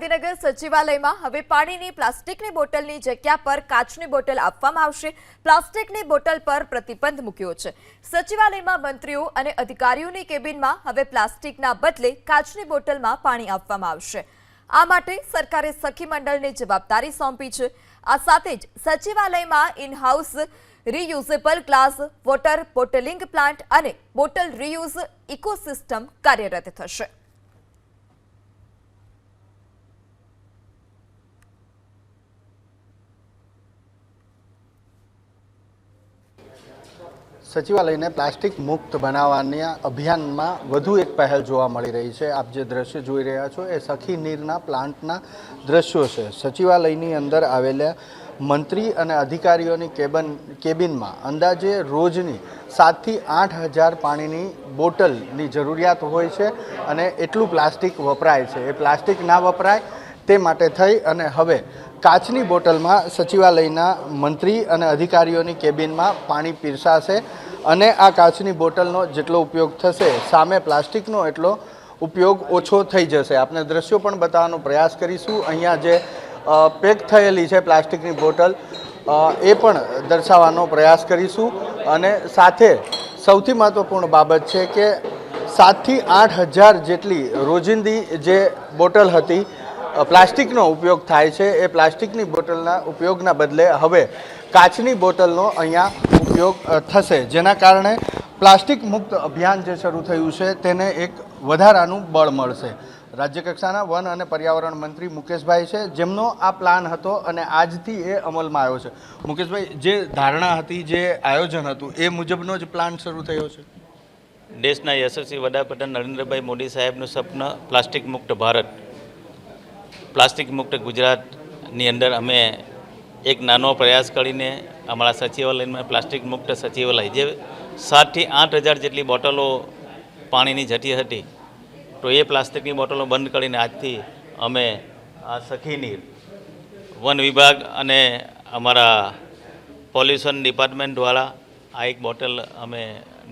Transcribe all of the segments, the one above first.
ગાંધીનગર સચિવાલયમાં હવે પાણીની પ્લાસ્ટિકની બોટલની જગ્યા પર કાચની બોટલ આપવામાં આવશે. પ્લાસ્ટિકની બોટલ પર પ્રતિબંધ મૂક્યો છે. સચિવાલયમાં મંત્રીઓ અને અધિકારીઓની કેબિનમાં હવે પ્લાસ્ટિકના બદલે કાચની બોટલમાં પાણી આપવામાં આવશે. આ માટે સરકારે સખી મંડળને જવાબદારી સોંપી છે. આ સાથે જ સચિવાલયમાં in house reusable glass, water bottling plant અને બોટલ રીયુઝ ઇકોસિસ્ટમ કાર્યરત થશે. સચિવાલયને પ્લાસ્ટિક મુક્ત બનાવવાની અભિયાનમાં વધુ એક પહેલ જોવા મળી રહી છે. આપ જે દ્રશ્ય જોઈ રહ્યા છો એ સખી નીરના પ્લાન્ટના દ્રશ્યો છે. સચિવાલયની અંદર આવેલા મંત્રી અને અધિકારીઓની કેબન, કેબિનમાં અંદાજે રોજની સાતથી આઠ હજાર પાણીની બોટલની જરૂરિયાત હોય છે અને એટલું પ્લાસ્ટિક વપરાય છે. એ પ્લાસ્ટિક ના વપરાય તે માટે થઈ અને હવે કાચની બોટલમાં સચિવાલયના મંત્રી અને અધિકારીઓની કેબિનમાં પાણી પીરસાશે. અને આ કાચની બોટલનો જેટલો ઉપયોગ થશે, સામે પ્લાસ્ટિકનો એટલો ઉપયોગ ઓછો થઈ જશે. આપણે દ્રશ્યો પણ બતાવવાનો પ્રયાસ કરીશું. અહીંયા જે પેક થયેલી છે પ્લાસ્ટિકની બોટલ એ પણ દર્શાવવાનો પ્રયાસ કરીશું. અને સાથે સૌથી મહત્ત્વપૂર્ણ બાબત છે કે સાતથી આઠ હજાર જેટલી રોજિંદી જે બોટલ હતી પ્લાસ્ટિકનો ઉપયોગ થાય છે. એ પ્લાસ્ટિકની બોટલના ઉપયોગના બદલે હવે કાચની બોટલનો અહીંયા ઉપયોગ થશે. જેના કારણે પ્લાસ્ટિક મુક્ત અભિયાન જે શરૂ થયું છે, તેને એક વધારાનું બળ મળશે. રાજ્યકક્ષાના વન અને પર્યાવરણ મંત્રી મુકેશભાઈ છે, જેમનો આ પ્લાન હતો અને આજથી એ અમલમાં આવ્યો છે. મુકેશભાઈ, જે ધારણા હતી, જે આયોજન હતું, એ મુજબનો જ પ્લાન શરૂ થયો છે? દેશના યશસ્વી વડાપ્રધાન નરેન્દ્રભાઈ મોદી સાહેબનું સપન, પ્લાસ્ટિક મુક્ત ભારત. પ્લાસ્ટિક મુક્ત ગુજરાતની અંદર અમે એક નાનો પ્રયાસ કરીને અમારા સચિવાલયમાં પ્લાસ્ટિક મુક્ત સચિવાલય જે સાતથી આઠ હજાર જેટલી બોટલો પાણીની જતી હતી, તો એ પ્લાસ્ટિકની બોટલો બંધ કરીને આજથી અમે આ સખી નીર વન વિભાગ અને અમારા પોલ્યુશન ડિપાર્ટમેન્ટ દ્વારા આ એક બોટલ અમે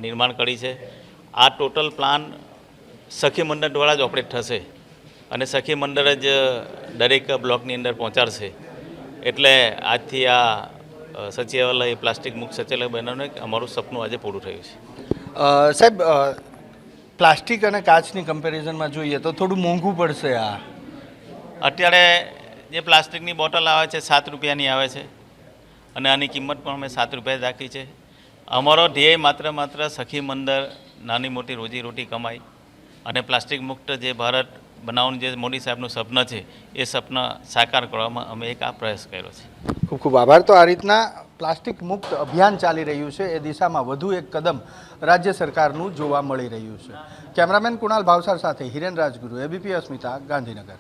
નિર્માણ કરી છે. આ ટોટલ પ્લાન સખી મંડળ દ્વારા જ ઓપરેટ થશે અને સખી મંડળ જ દરેક બ્લોકની અંદર પહોંચાડશે. એટલે આજથી આ સચિવાલય પ્લાસ્ટિક મુક્ત સચિવાલય બનાવવાનું અમારું સપનું આજે પૂરું થયું છે. સાહેબ પ્લાસ્ટિક અને કાચની કમ્પેરિઝનમાં જોઈએ તો થોડું મોંઘું પડશે આ. અત્યારે જે પ્લાસ્ટિકની બોટલ આવે છે સાત રૂપિયાની આવે છે અને આની કિંમત પણ અમે સાત રૂપિયા જ રાખી છે. અમારો ધ્યેય માત્ર માત્ર સખી મંદર નાની મોટી રોજીરોટી કમાઈ અને પ્લાસ્ટિક મુક્ત જે ભારત બનાવવાનું જે મોદી સાહેબનું સપન છે, એ સપના સાકાર કરવામાં અમે એક આ પ્રયાસ કર્યો છે. ખૂબ ખૂબ આભાર. તો આ રીતના પ્લાસ્ટિક મુક્ત અભિયાન ચાલી રહ્યું છે. એ દિશામાં વધુ એક કદમ રાજ્ય સરકારનું જોવા મળી રહ્યું છે. કેમેરામેન કુણાલ ભાવસાર સાથે હિરેન રાજગુરુ, એબીપી અસ્મિતા, ગાંધીનગર.